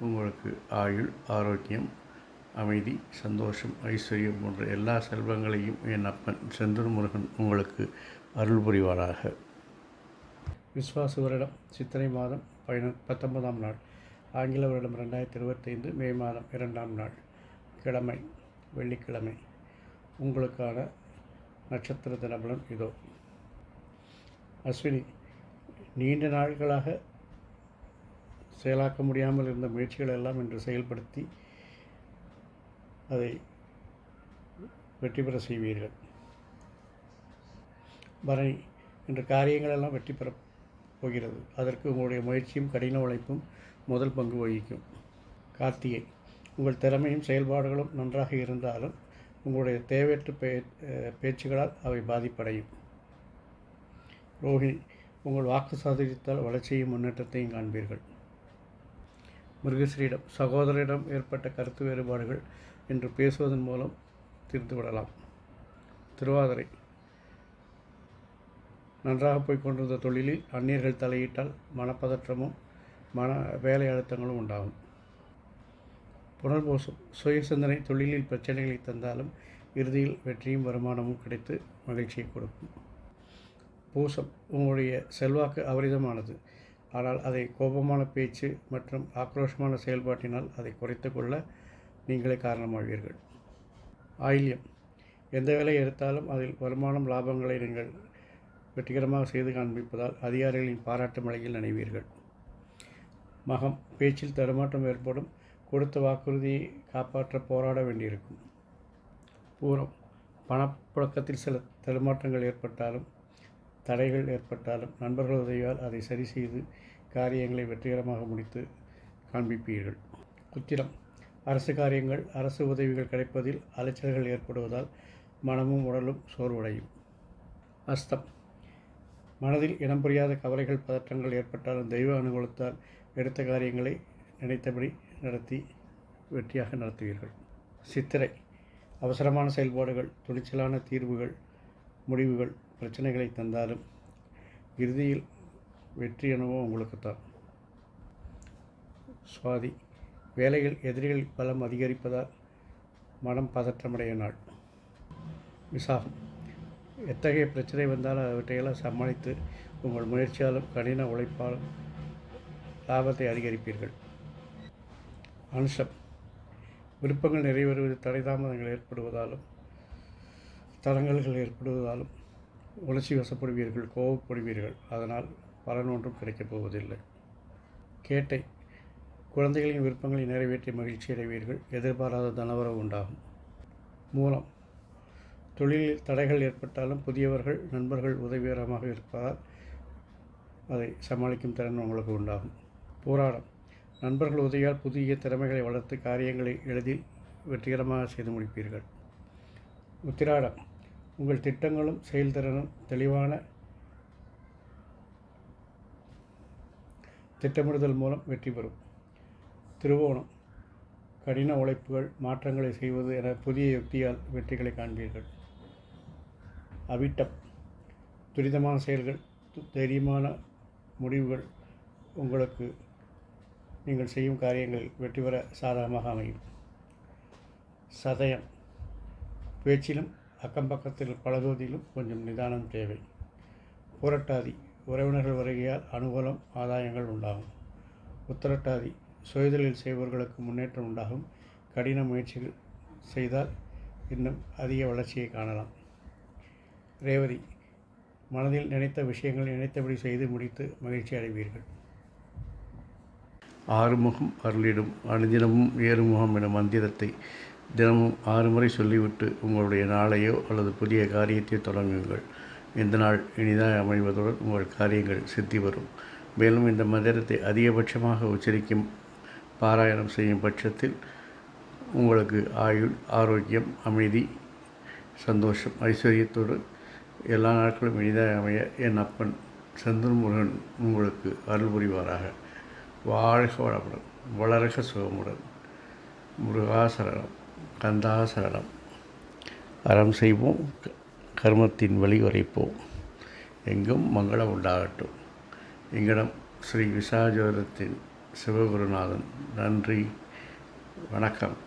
உங்களுக்கு ஆயுள் ஆரோக்கியம் அமைதி சந்தோஷம் ஐஸ்வர்யம் போன்ற எல்லா செல்வங்களையும் என் அப்பன் செந்தூர் முருகன் உங்களுக்கு அருள் புரிவாராக. விஸ்வாச வருடம் சித்திரை மாதம் பயண பத்தொன்பதாம் நாள். ஆங்கில வருடம் ரெண்டாயிரத்தி இருபத்தைந்து மே மாதம் இரண்டாம் நாள். கிழமை வெள்ளிக்கிழமை. உங்களுக்கான நட்சத்திர தினபலன் இதோ. அஸ்வினி நீண்ட நாட்களாக செயலாக்க முடியாமல் இருந்த முயற்சிகள் எல்லாம் இன்று செயல்படுத்தி அதை வெற்றி பெற செய்வீர்கள். வரை இன்று காரியங்கள் எல்லாம் வெற்றி பெறப் போகிறது. அதற்கு உங்களுடைய முயற்சியும் கடின உழைப்பும் முதல் பங்கு வகிக்கும். கார்த்திகை உங்கள் திறமையும் செயல்பாடுகளும் நன்றாக இருந்தாலும் உங்களுடைய தேவையற்ற பே பேச்சுகளால் அவை பாதிப்படையும். ரோஹிணி உங்கள் வாக்கு சாதித்தால் வளர்ச்சியும் முன்னேற்றத்தையும் காண்பீர்கள். மிருகஸ்ரீடம் சகோதரிடம் ஏற்பட்ட கருத்து வேறுபாடுகள் என்று பேசுவதன் மூலம் தீர்த்துவிடலாம் திருவாதிரை. நன்றாக போய் கொண்டிருந்த தொழிலில் அந்நியர்கள் தலையிட்டால் மனப்பதற்றமும் மன வேலை அழுத்தங்களும் உண்டாகும். புனர்பூசம். சுய சிந்தனை தொழிலில் பிரச்சனைகளை தந்தாலும் இறுதியில் வெற்றியும் வருமானமும் கிடைத்து மகிழ்ச்சியை கொடுக்கும். பூசம். உங்களுடைய செல்வாக்கு அபரிதமானது. ஆனால் அதை கோபமான பேச்சு மற்றும் ஆக்ரோஷமான செயல்பாட்டினால் அதை குறைத்து கொள்ள நீங்களே காரணமாவீர்கள். ஆயில்யம். எந்த வேலை எடுத்தாலும் அதில் வருமானம் லாபங்களை நீங்கள் வெற்றிகரமாக செய்து காண்பிப்பதால் அதிகாரிகளின் பாராட்டு மழையில் நினைவீர்கள். மகம். பேச்சில் தடுமாற்றம் ஏற்படும். கொடுத்த வாக்குறுதியை காப்பாற்ற போராட வேண்டியிருக்கும். பூரம். பணப்புழக்கத்தில் சில தடுமாற்றங்கள் ஏற்பட்டாலும் தடைகள் ஏற்பட்டாலும் நண்பர்கள் உதவியால் அதை சரி செய்து காரியங்களை வெற்றிகரமாக முடித்து காண்பிப்பீர்கள். குத்திரம் அரசு காரியங்கள் அரசு உதவிகள் கிடைப்பதில் அலைச்சல்கள் ஏற்படுவதால் மனமும் உடலும் சோர்வடையும். அஸ்தம். மனதில் இனம் புரியாத கவலைகள் பதற்றங்கள் ஏற்பட்டாலும் தெய்வ அனுகூலத்தால் எடுத்த காரியங்களை நினைத்தபடி நடத்தி வெற்றியாக நடத்துவீர்கள். சித்திரை. அவசரமான செயல்பாடுகள் துணிச்சலான தீர்வுகள் முடிவுகள் பிரச்சனைகளை தந்தாலும் இறுதியில் வெற்றி எனவோ உங்களுக்கு தான் சுவாதி வேலைகள் எதிரிகள் பலம் அதிகரிப்பதால் மனம் பதற்றமடைய நாள். விசாகம் எத்தகைய பிரச்சனை வந்தாலும் அவற்றையெல்லாம் சமாளித்து உங்கள் முயற்சியாலும் கடின உழைப்பாலும் லாபத்தை அதிகரிப்பீர்கள். அனுஷம் விருப்பங்கள் நிறைவேறுவது தடை தாமதங்கள் ஏற்படுவதாலும் தடங்கல்கள் ஏற்படுவதாலும் உணர்ச்சி வசப்படுவீர்கள் கோவப்படுவீர்கள். அதனால் பலன் ஒன்றும் கிடைக்கப் போவதில்லை. கேட்டை குழந்தைகளின் விருப்பங்களை நிறைவேற்றி மகிழ்ச்சி அடைவீர்கள். எதிர்பாராத தனவரவு உண்டாகும். மூலம் தொழிலில் தடைகள் ஏற்பட்டாலும் புதியவர்கள் நண்பர்கள் உதவிகரமாக இருப்பதால் அதை சமாளிக்கும் திறன் உங்களுக்கு உண்டாகும். போராடம் நண்பர்கள் உதவியால் புதிய திறமைகளை வளர்த்து காரியங்களை எளிதில் வெற்றிகரமாக செய்து முடிப்பீர்கள். உத்திராடம் உங்கள் திட்டங்களும் செயல்திறனும் தெளிவான திட்டமிடுதல் மூலம் வெற்றி பெறும். திருவோணம். கடின உழைப்புகள் மாற்றங்களை செய்வது என புதிய யுக்தியால் வெற்றிகளை காண்பீர்கள். அவிட்டம். துரிதமான செயல்கள் தைரியமான முடிவுகள் உங்களுக்கு நீங்கள் செய்யும் காரியங்களில் வெற்றி பெற சாதகமாக அமையும். சதயம். பேச்சிலும் அக்கம் பக்கத்தில் பழகுவதிலும் கொஞ்சம் நிதானம் தேவை. புரட்டாதி உறவினர்கள் வருகையால் அனுகூலம் ஆதாயங்கள் உண்டாகும். உத்தரட்டாதி சுயதொழில் செய்பவர்களுக்கு முன்னேற்றம் உண்டாகும். கடின முயற்சிகள் செய்தால் இன்னும் அதிக வளர்ச்சியை காணலாம். ரேவதி மனதில் நினைத்த விஷயங்கள் நினைத்தபடி செய்து முடித்து மகிழ்ச்சி அடைவீர்கள். ஆறுமுகம் அருளிடும் அனுதினமும் ஏறுமுகம் என மந்திரத்தை தினமும் ஆறு முறை சொல்லிவிட்டு உங்களுடைய நாளையோ அல்லது புதிய காரியத்தை தொடங்குங்கள். இந்த நாள் இனிதாக அமைவதுடன் உங்கள் காரியங்கள் சித்தி வரும். மேலும் இந்த மந்திரத்தை அதிகபட்சமாக உச்சரிக்கும் பாராயணம் செய்யும் பட்சத்தில் உங்களுக்கு ஆயுள் ஆரோக்கியம் அமைதி சந்தோஷம் ஐஸ்வர்யத்தோடு எல்லா நாட்களும் இனிதாக அமைய என் அப்பன் செந்தூர் முருகன் உங்களுக்கு அருள் புரிவாராக. வாழ்க வளமுடன் வளர்க சுகமுடன். முருகாசரணம். கந்தாசரணம் அறம் செய்வோம் கர்மத்தின் வழி உரைப்போம். எங்கும் மங்களம் உண்டாகட்டும். எங்களிடம் ஸ்ரீ விசாஜோதத்தின் சிவகுருநாதன். நன்றி. வணக்கம்.